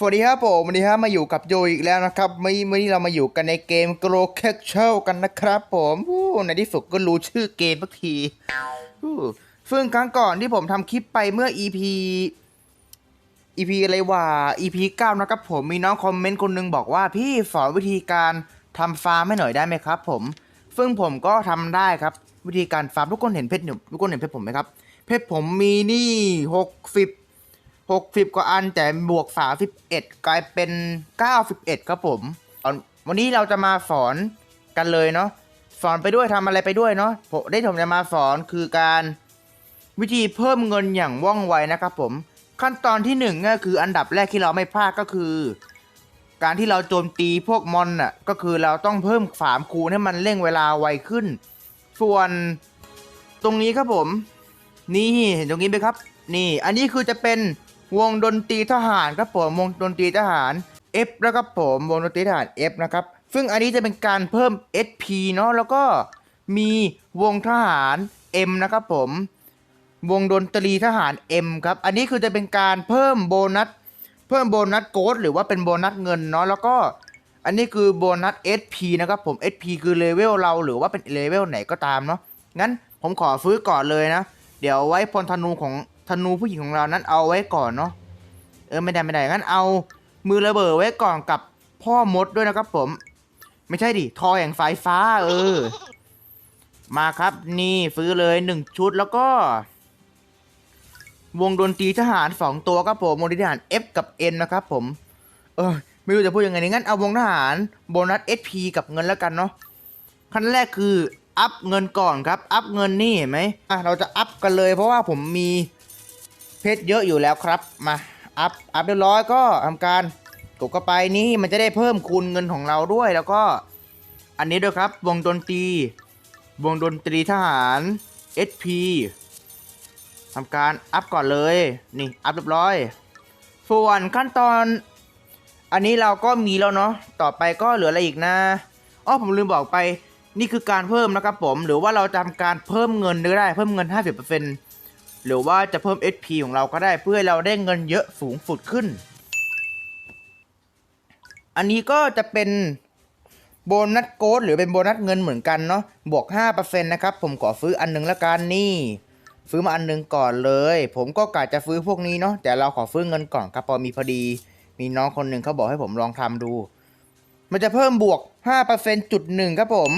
สวัสดีครับผมวันนี้ครับมาอยู่กับโยอีกแล้วนะครับไม่ไม่นี้เรามาอยู่กันในเกม g r o c a t c h e l กันนะครับผมในที่สุดก็รู้ชื่อเกมสักทีซึ่งครั้งก่อนที่ผมทำคลิปไปเมื่อ EP EP อะไรวะ EP 9 นะครับผมมีน้องคอมเมนต์คนหนึงบอกว่าพี่สอนวิธีการทำฟาร์มให้หน่อยได้ไหมครับ ผม ซึ่งผมก็ทำได้ครับ วิธีการฟาร์มทุกคนเห็นเพชรอยู่ทุกคนเห็นเพชรผมไหมครับ เพชรผมมีนี่หกสิบ หกสิบกว่าอันแต่บวกสาสิบเอ็ดกลายเป็นเก้าสิบเอ็ดครับผมเอาวันนี้เราจะมาสอนกันเลยเนาะสอนไปด้วยทำอะไรไปด้วยเนาะผมได้ผมจะมาสอนคือการวิธีเพิ่มเงินอย่างว่องไวนะครับผมขั้นตอนที่หนึ่งก็คืออันดับแรกที่เราไม่พลาดก็คือ การที่เราโจมตีพวกมอนน่ะก็คือเราต้องเพิ่มฝามคูณให้มันเร่งเวลาไวขึ้น ส่วนตรงนี้ครับผม นี่เห็นตรงนี้ไหมครับ นี่ อันนี้คือจะเป็น วงดนตรีทหารครับผมวงดนตรีทหาร F นะครับผมวงดนตรีทหาร F นะครับซึ่งอันนี้จะเป็นการเพิ่ม SP เนาะแล้วก็มีวงทหาร M นะครับผม วงดนตรีทหาร M ครับ อันนี้คือจะเป็นการเพิ่มโบนัส เพิ่มโบนัสโกดหรือว่าเป็นโบนัสเงินเนาะแล้วก็ อันนี้คือโบนัส SP นะครับผม SP คือเลเวลเราหรือว่าเป็นเลเวลไหนก็ตามเนาะงั้นผมขอฟื้นก่อนเลยนะ เดี๋ยวไว้พลธนูของ ธนูผู้หญิงของเรานั้นเอาไว้ก่อนเนาะเออไม่ได้ไม่ได้งั้นเอามือระเบิดไว้ก่อนกับพ่อมดด้วยนะครับผม ไม่ใช่ดิทอแห่งสายฟ้า เออ มาครับนี่ซื้อเลยหนึ่งชุดแล้วก็ วงดนตรีทหารสองตัวครับผมวงดนตรีทหาร F กับ N นะครับผม เออ ไม่รู้จะพูดยังไงงั้นเอาวงทหารโบนัส SP กับเงินแล้วกันเนาะขั้นแรกคืออัพเงินก่อนครับ อัพเงินนี่เห็นไหมอะเราจะอัพกันเลยเพราะว่าผมมี เพชรเยอะอยู่แล้วครับ มา อัพ อัพเรียบร้อยก็ทำการกดเข้าไปนี่มันจะได้เพิ่มคูณเงินของเราด้วยแล้วก็ อันนี้ด้วยครับวงดนตรี วงดนตรีทหาร SP ทำการอัพก่อนเลย นี่อัพเรียบร้อย ส่วนขั้นตอน อันนี้เราก็มีแล้วเนาะต่อไปก็เหลืออะไรอีกนะอ้อผมลืมบอกไปนี่คือการเพิ่มนะครับผม หรือว่าเราจะทำการเพิ่มเงินก็ได้เพิ่มเงิน 50% หรือว่าจะเพิ่ม SP ของเราก็ได้เพื่อให้เราได้เงินเยอะสูงสุดขึ้น อันนี้ก็จะเป็นโบนัสโกดหรือเป็นโบนัสเงินเหมือนกันเนาะบวก5%นะครับ ผมขอซื้ออันหนึงละกันนี่ ซื้อมาอันหนึงก่อนเลย ผมก็กะจะซื้อพวกนี้เนาะแต่เราขอซื้อเงินก่อนครับพอมีพอดี มีน้องคนหนึ่งเขาบอกให้ผมลองทำดู มันจะเพิ่มบวก5%จุดหนึ่งครับผม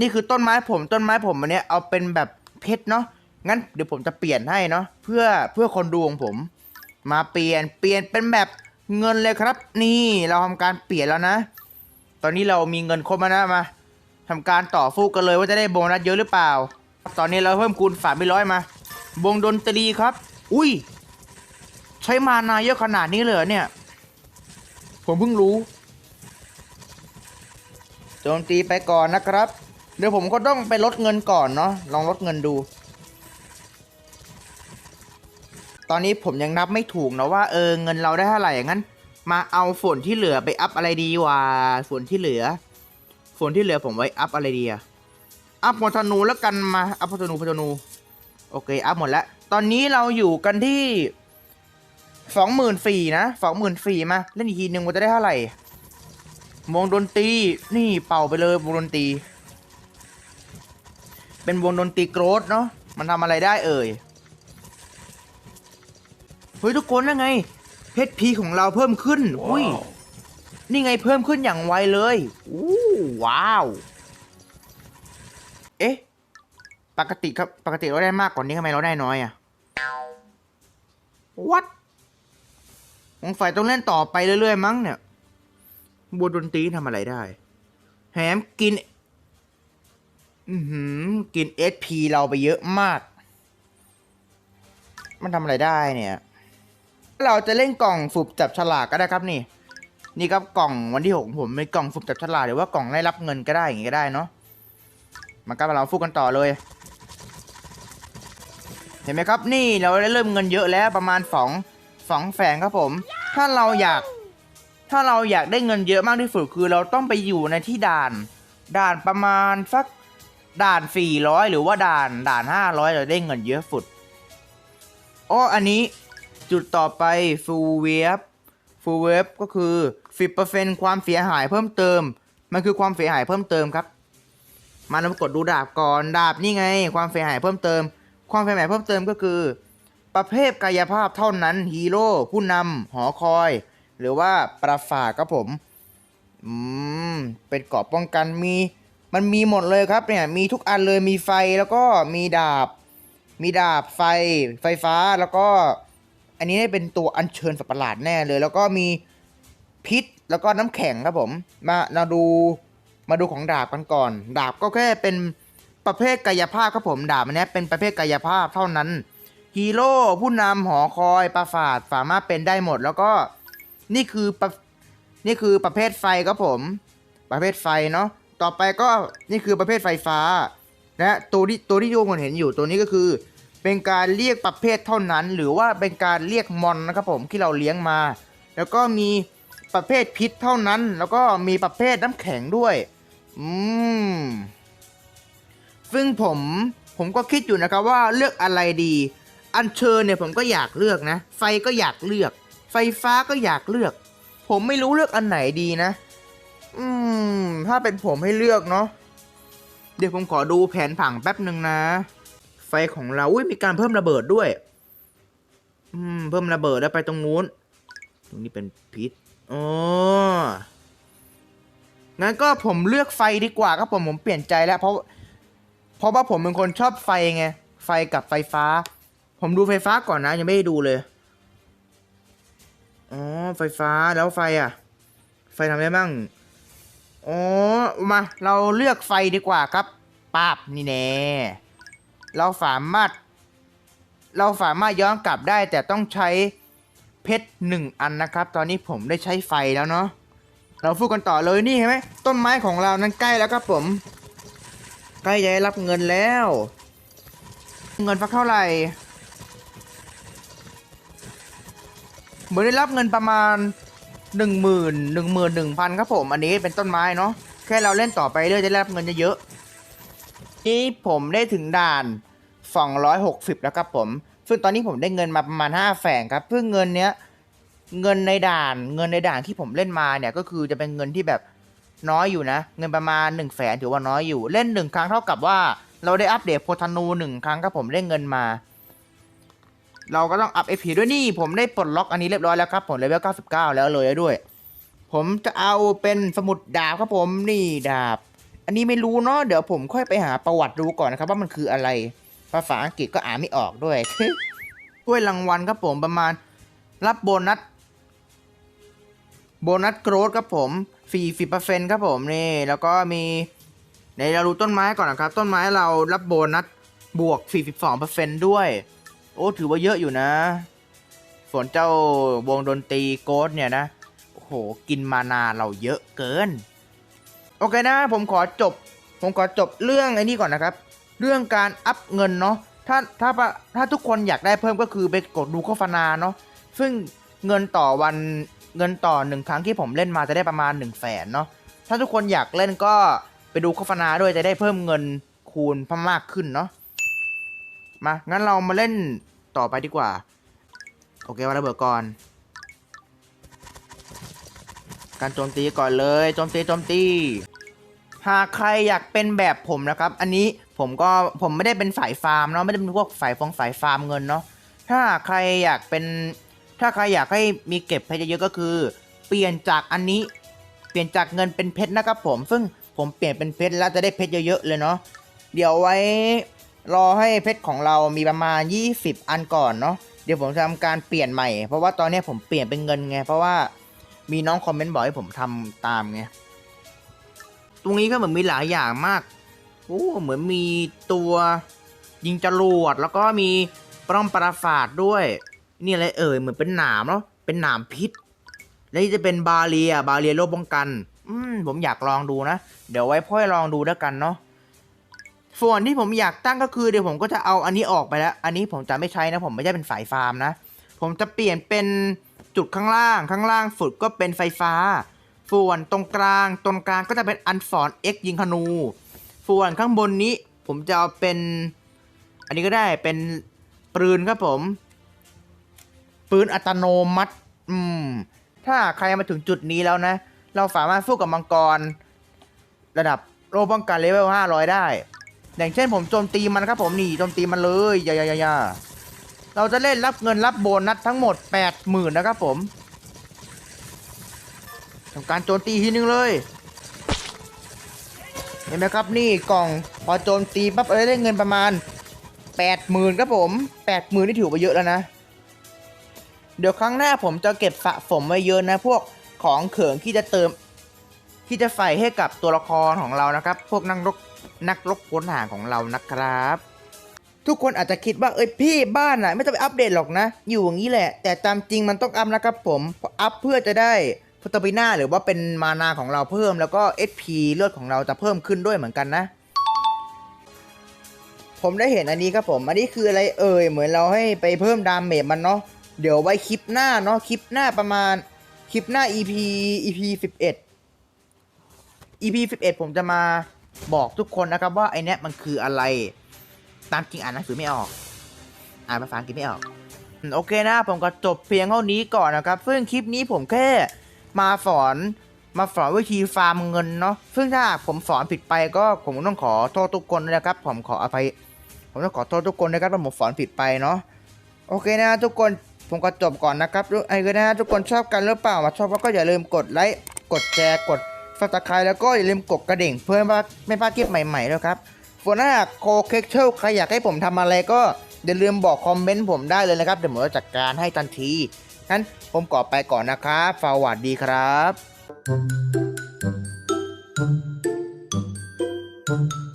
นี่คือต้นไม้ผมต้นไม้ผมอันนี้เอาเป็นแบบเพชรเนาะ งั้นเดี๋ยวผมจะเปลี่ยนให้เนาะเพื่อเพื่อคนดูของผม มาเปลี่ยนเปลี่ยนเป็นแบบเงินเลยครับ นี่เราทำการเปลี่ยนแล้วนะ ตอนนี้เรามีเงินครบแล้วนะมาทำการต่อฟูกกันเลยว่าจะได้โบนัสเยอะหรือเปล่า ตอนนี้เราเพิ่มคูณฝาไปร้อยมา วงดนตรีครับ อุ้ย ใช้มานาเยอะขนาดนี้เลยเนี่ย ผมเพิ่งรู้โจมตีไปก่อนนะครับ เดี๋ยวผมก็ต้องไปลดเงินก่อนเนาะลองลดเงินดู ตอนนี้ผมยังนับไม่ถูกนะว่าเออเงินเราได้เท่าไหร่อย่างนั้น มาเอาส่วนที่เหลือไปอัพอะไรดีวะส่วนที่เหลือส่วนที่เหลือผมไว้อัพอะไรดีอะอัพพลธนูแล้วกันมาอัพพธนูพลธนูโอเคอัพหมดแล้ว ตอนนี้เราอยู่กันที่สองหมื่นสี่นะสองหมื่นสี่มาเล่นอีกทีหนึ่งมันจะได้เท่าไหร่วงดนตรีนี่เป่าไปเลยวงดนตรี เป็นวงดนตรีโกรธเนาะมันทำอะไรได้เอ่ย เฮ้ยทุกคนนั่นไง เพชรพีของเราเพิ่มขึ้น อุ้ย นี่ไงเพิ่มขึ้นอย่างไวเลยอู้ว้าว เอ๊ะ ปกติครับปกติเราได้มากกว่านี้ทำไมเราได้น้อยอะวัดสงสัยต้องเล่นต่อไปเรื่อยๆมั้งเนี่ยบัวดนตรีทำอะไรได้ แถมกิน อือหือกินเอสพีเราไปเยอะมาก มันทำอะไรได้เนี่ย เราจะเล่นกล่องฝึกจับฉลากก็ได้ครับนี่ นี่ครับกล่องวันที่หกผมเป็นกล่องฝึกจับฉลากหรือว่ากล่องได้รับเงินก็ได้อย่างงี้ก็ได้เนาะมากับเราฟูกกันต่อเลย เห็นไหมครับนี่เราได้เริ่มเงินเยอะแล้วประมาณสองสองแสนครับผม ถ้าเราอยากถ้าเราอยากได้เงินเยอะมากที่สุดคือเราต้องไปอยู่ในที่ด่าน ด่านประมาณสักด่านสี่ร้อยหรือว่าด่านด่านห้าร้อยเราได้เงินเยอะสุดอ้ออันนี้ จุดต่อไปฟูเวฟ full wave ก็คือ 10%ความเสียหายเพิ่มเติม มันคือความเสียหายเพิ่มเติมครับ มาเรากดดูดาบก่อนดาบนี่ไง ความเสียหายเพิ่มเติม ความเสียหายเพิ่มเติมก็คือ ประเภทกายภาพเท่านั้นฮีโร่ผู้นำหอคอย หรือว่าปราฝาดครับผมอืมเป็นเกราะป้องกันมีมันมีหมดเลยครับเนี่ยมีทุกอันเลยมีไฟแล้วก็มีดาบ มีดาบไฟไฟฟ้าแล้วก็ อันนี้เป็นตัวอัญเชิญสัตว์ประหลาดแน่เลย แล้วก็มีพิษแล้วก็น้ำแข็งครับผม มาเราดูมาดูของดาบกันก่อน ดาบก็แค่เป็นประเภทกายภาพครับผมดาบอันนี้เป็นประเภทกายภาพเท่านั้นฮีโร่ผู้นำหอคอยปราฝาดสามารถเป็นได้หมด แล้วก็นี่คือนี่คือประเภทไฟครับผม ประเภทไฟเนาะต่อไปก็นี่คือประเภทไฟฟ้า และตัวที่ตัวที่โยมเห็นอยู่ตัวนี้ก็คือ เป็นการเรียกประเภทเท่านั้น หรือว่าเป็นการเรียกมอนนะครับผมที่เราเลี้ยงมา แล้วก็มีประเภทพิษเท่านั้น แล้วก็มีประเภทน้ำแข็งด้วย อืม ซึ่งผมผมก็คิดอยู่นะครับว่าเลือกอะไรดี อันเชิญเนี่ยผมก็อยากเลือกนะ ไฟก็อยากเลือก ไฟฟ้าก็อยากเลือก ผมไม่รู้เลือกอันไหนดีนะ อืม ถ้าเป็นผมให้เลือกเนาะ เดี๋ยวผมขอดูแผนผังแป๊บหนึ่งนะ ไฟของเรา อุ้ยมีการเพิ่มระเบิดด้วย อืม เพิ่มระเบิดแล้วไปตรงนู้น ตรงนี้เป็นพิษอ๋องั้นก็ผมเลือกไฟดีกว่าครับผมผมเปลี่ยนใจแล้วเพราะ เพราะว่าผมเป็นคนชอบไฟไง ไฟกับไฟฟ้า ผมดูไฟฟ้าก่อนนะ ยังไม่ได้ดูเลย อ๋อ ไฟฟ้าแล้วไฟอะ ไฟทำอะไรบ้างอ๋อ มา เราเลือกไฟดีกว่าครับป้าบนี่แน่ เราสามารถ เราสามารถย้อนกลับได้แต่ต้องใช้เพชรหนึ่งอันนะครับ ตอนนี้ผมได้ใช้ไฟแล้วเนาะเราพูดกันต่อเลยนี่เห็นไหมต้นไม้ของเรานั้นใกล้แล้วครับผม ใกล้จะได้รับเงินแล้ว เงินสักเท่าไหร่เหมือนได้รับเงินประมาณหนึ่งหมื่นหนึ่งหมื่นหนึ่งพันครับผม อันนี้เป็นต้นไม้เนาะแค่เราเล่นต่อไปเรื่อยจะได้รับเงินเยอะ นี่ผมได้ถึงด่าน 260 แล้วครับผม ซึ่งตอนนี้ผมได้เงินมาประมาณ 5แสนครับเพื่อเงินเนี้ยเงินในด่านเงินในด่านที่ผมเล่นมาเนี่ยก็คือจะเป็นเงินที่แบบน้อยอยู่นะ เงินประมาณ1นึ่งแสนถือว่าน้อยอยู่เล่นหนึ่งครั้งเท่ากับว่า เราได้อัปเดตโพธนูหนึ่งครั้งครับผมได้เงินมา เราก็ต้องอัพเอพีด้วยนี่ผมได้ปลดล็อกอันนี้เรียบร้อยแล้วครับผมเลเวล99แล้วเลยด้วย ผมจะเอาเป็นสมุดดาบครับผมนี่ดาบ อันนี้ไม่รู้เนาะเดี๋ยวผมค่อยไปหาประวัติดูก่อนนะครับ ว่ามันคืออะไร ภาษาอังกฤษก็อ่านไม่ออกด้วยถ้วยรางวัลครับผมประมาณ รับโบนัสโบนัสโกรดครับผม40%ครับผมนี่ แล้วก็มีในเราดูต้นไม้ก่อนนะครับ ต้นไม้เรารับโบนัสบวก 42%ด้วย โอ้ ถือว่าเยอะอยู่นะ ส่วนเจ้าวงดนตรีโกดเนี่ยนะ โอ้โห กินมานาเราเยอะเกิน โอเคนะผมขอจบ ผมขอจบเรื่องไอ้นี่ก่อนนะครับ เรื่องการอัพเงินเนาะถ้าถ้าถ้าทุกคนอยากได้เพิ่มก็คือไปกดดูโฆษณาเนาะซึ่งเงินต่อวันเงินต่อหนึ่งครั้งที่ผมเล่นมาจะได้ประมาณ1นึ่งแสนเนาะถ้าทุกคนอยากเล่นก็ไปดูโฆษณาด้วยจะได้เพิ่มเงินคูณพมากขึ้นเนาะมางั้นเรามาเล่นต่อไปดีกว่า โอเควางระเบิดก่อน การโจมตีก่อนเลยโจมตีโจมตี หากใครอยากเป็นแบบผมนะครับ อันนี้ผมก็ผมไม่ได้เป็นสายฟาร์มเนาะไม่ได้เป็นพวกสายฟงสายฟาร์มเงินเนาะถ้าใครอยากเป็น ถ้าใครอยากให้มีเก็บเพชรเยอะก็คือ เปลี่ยนจากอันนี้ เปลี่ยนจากเงินเป็นเพชรนะครับผม ซึ่งผมเปลี่ยนเป็นเพชรแล้วจะได้เพชรเยอะๆเลยเนาะเดี๋ยวไว้รอให้เพชรของเรามีประมาณ 20 อันก่อนเนาะเดี๋ยวผมจะทำการเปลี่ยนใหม่ เพราะว่าตอนนี้ผมเปลี่ยนเป็นเงินไง เพราะว่า มีน้องคอมเมนต์บอกให้ผมทำตามไง ตรงนี้ก็เหมือนมีหลายอย่างมากโอ้เหมือนมีตัวยิงจรวดแล้วก็มีปล้อมปราฝาดด้วย นี่อะไรเอ่ยเหมือนเป็นหนามเนาะเป็นหนามพิษ แล้วนี่จะเป็นบาเรียบาเรียโลป้องกัน อืมผมอยากลองดูนะ เดี๋ยวไว้พ่อยลองดูแล้วกันเนาะส่วนที่ผมอยากตั้งก็คือเดี๋ยวผมก็จะเอาอันนี้ออกไปแล้ว อันนี้ผมจะไม่ใช้นะ ผมไม่ใช่เป็นสายฟาร์มนะ ผมจะเปลี่ยนเป็น จุดข้างล่าง ข้างล่างสุดก็เป็นไฟฟ้า ส่วนตรงกลาง ตรงกลางก็จะเป็นอันฟอน X ยิงธนู ส่วนข้างบนนี้ผมจะเอาเป็น อันนี้ก็ได้เป็นปืนครับผม ปืนอัตโนมัติ อืม ถ้าใครมาถึงจุดนี้แล้วนะ เราสามารถสู้กับมังกร ระดับโลป้องกันเลเวล500 ได้ อย่างเช่นผมโจมตีมันครับผมนี่โจมตีมันเลยยายายายา เราจะเล่นรับเงินรับโบนัสทั้งหมด 80,000 นะครับผมทำการโจมตีทีนึงเลย เห็นไหมครับนี่กล่องพอโจมตีปั๊บเอ้ยได้เงินประมาณ 80,000 ครับผม 80,000 นี่ถือว่าเยอะแล้วนะ เดี๋ยวครั้งหน้าผมจะเก็บสะสมไว้เยอะนะ พวกของเขิงที่จะเติม ที่จะใส่ให้กับตัวละครของเรานะครับ พวกนักรบนักรบค้นหาของเรานะครับ ทุกคนอาจจะคิดว่าเอ้ยพี่บ้านอะไม่ต้องไปอัปเดตหรอกนะ อยู่อย่างนี้แหละ แต่ตามจริงมันต้องอัพนะครับผมอัพเพื่อจะได้ฟตบิน่าหรือว่าเป็นมานาของเราเพิ่มแล้วก็ SP เลือดของเราจะเพิ่มขึ้นด้วยเหมือนกันนะ ผมได้เห็นอันนี้ครับผม อันนี้คืออะไรเอ่ยเหมือนเราให้ไปเพิ่มดาเมจมันเนาะเดี๋ยวไว้คลิปหน้าเนาะคลิปหน้าประมาณคลิปหน้า EP EP 11 EP 11 ผมจะมาบอกทุกคนนะครับว่าไอเนี้ยมันคืออะไร ตามจริงอ่านหนังสือไม่ออก อ่านภาษาอังกฤษไม่ออก โอเคนะ ผมก็จบเพียงเท่านี้ก่อนนะครับ ซึ่งคลิปนี้ผมแค่มาสอนมาสอนวิธีฟาร์มเงินเนาะ ซึ่งถ้าผมสอนผิดไปก็ผมต้องขอโทษทุกคนนะครับ ผมขออภัย ผมต้องขอโทษทุกคนนะครับถ้าผมสอนผิดไปเนาะ โอเคนะทุกคน ผมก็จบก่อนนะครับไอ้ก็นะทุกคนชอบกันหรือเปล่ามาชอบก็อย่าลืมกดไลค์ กดแชร์ กดซับสไครต์แล้วก็อย่าลืมกดกระดิ่งเพื่อไม่พลาดไม่พลาดคลิปใหม่ๆด้วครับ ส่วนถ้าโคเคเชลใครอยากให้ผมทำอะไรก็อย่าลืมบอกคอมเมนต์ผมได้เลยนะครับ เดี๋ยวผมจะจัดการให้ทันที งั้นผมก่อไปก่อนนะครับสวัสดีครับ